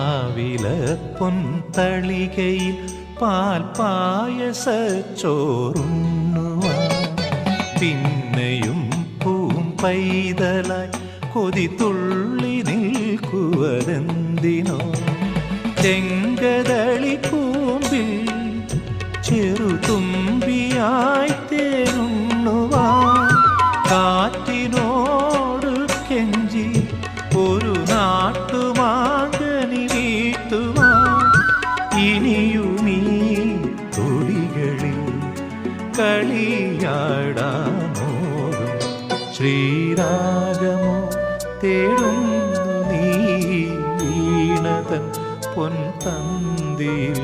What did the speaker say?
പാരില പൊൻതളികയിൽ പാൽ പായസച്ചോറുണ്ണുവാൻ പിന്നെയും പൂം പൈതലായി കൊതി തുള്ളി നിൽക്കുവതെന്തിനോ. ചെങ്കതളി കൂമ്പിൽ ചെറുതുമ്പിയായി തേനുണ്ണുവാൻ കാറ്റിനോട് കെഞ്ചി ഒരു ഇനിയുമീ തൊടികളിൽ കളിയാടാമോ ശ്രീരാഗമോ തേടും നീ വീണതൻ പൊൻ തന്തിയിൽ